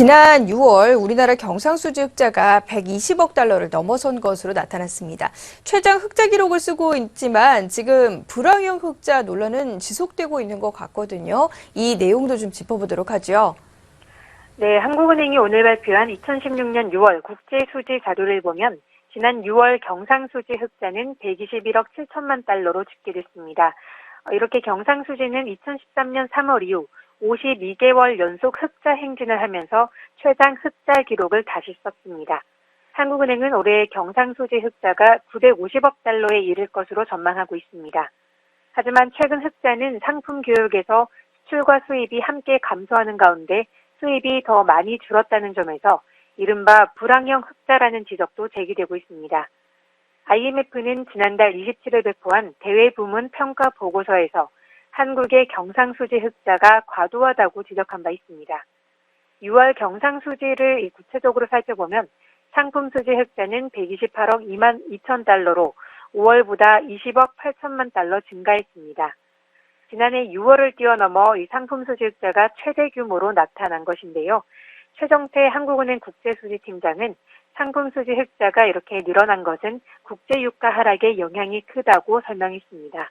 지난 6월 우리나라 경상수 지 흑자가 120억 달러를 넘어선 것으로 나타났습니다. 최장 흑자 기록을 쓰고 있지만 지금 불황형 흑자 논란은 지속되고 있는 것 같거든요. 이 내용도 좀 짚어보도록 하죠. 네, 한국은행이 오늘 발표한 2016년 6월 국제수지 자료를 보면 지난 6월 경상수지 흑자는 121억 7천만 달러로 집계됐습니다. 어, 이렇게 경상수지는 2013년 3월 이후 52개월 연속 흑자 행진을 하면서 최장 흑자 기록을 다시 썼습니다. 한국은행은 올해 경상수지 흑자가 950억 달러에 이를 것으로 전망하고 있습니다. 하지만 최근 흑자는 상품 교육에서 수출과 수입이 함께 감소하는 가운데 수입이 더 많이 줄었다는 점에서 이른바 불황형 흑자라는 지적도 제기되고 있습니다. IMF는 지난달 27일 발표한 대외 부문 평가 보고서에서 한국의 경상수지 흑자가 과도하다고 지적한 바 있습니다. 6월 경상수지를 구체적으로 살펴보면 상품 수지 흑자는 128억 2만 2천 달러로 5월보다 20억 8천만 달러 증가했습니다. 지난해 6월을 뛰어넘어 이 상품 수지 흑자가 최대 규모로 나타난 것인데요. 최정태 한국은행 국제수지팀장은 상품 수지 흑자가 이렇게 늘어난 것은 국제유가 하락의 영향이 크다고 설명했습니다.